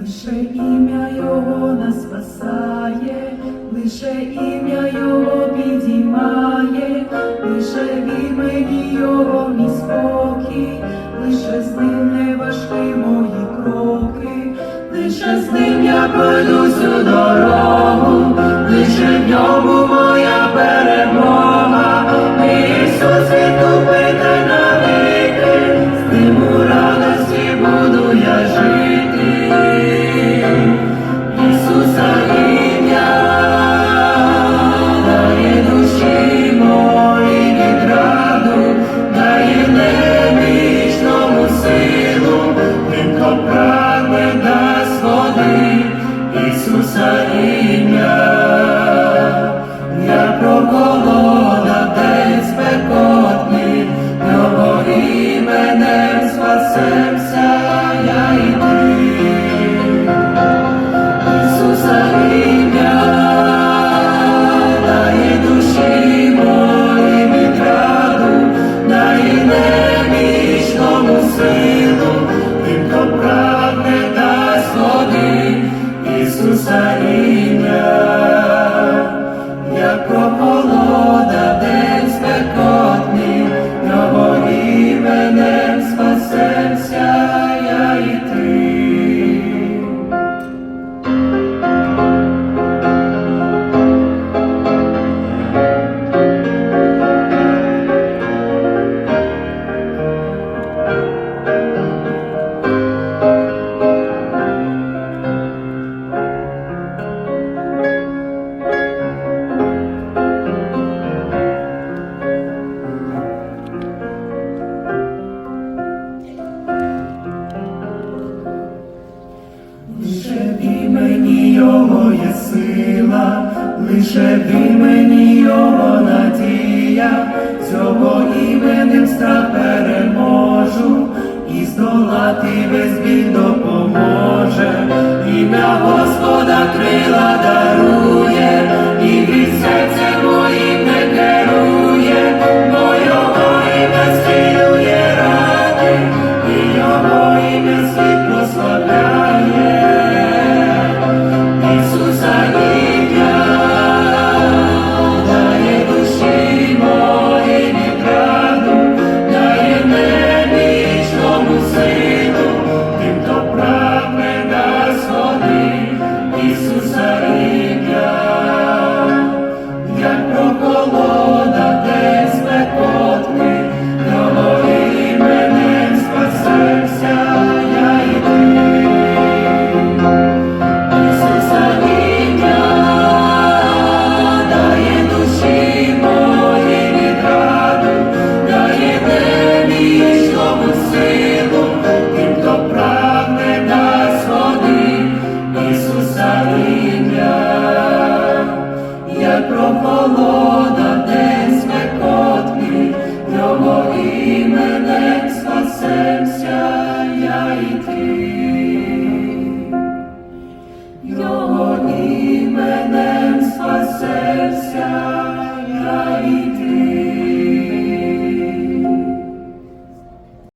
лише ім'я Його нас спасає, лише ім'я Його підіймає, лише в імені Його мій спокій, лише з ним не важкі мої кроки, лише з ним я пройду всю дорогу, лише в ньому моя перемога. Ісус відкупити навіки, з ним у радості буду я жити. Лише ти мені Його надія, цього іменем страх переможу, і здолати весь біль допоможе, ім'я Господа крила дає. прохолода, день спекотний, його іменем спасемся я і ти.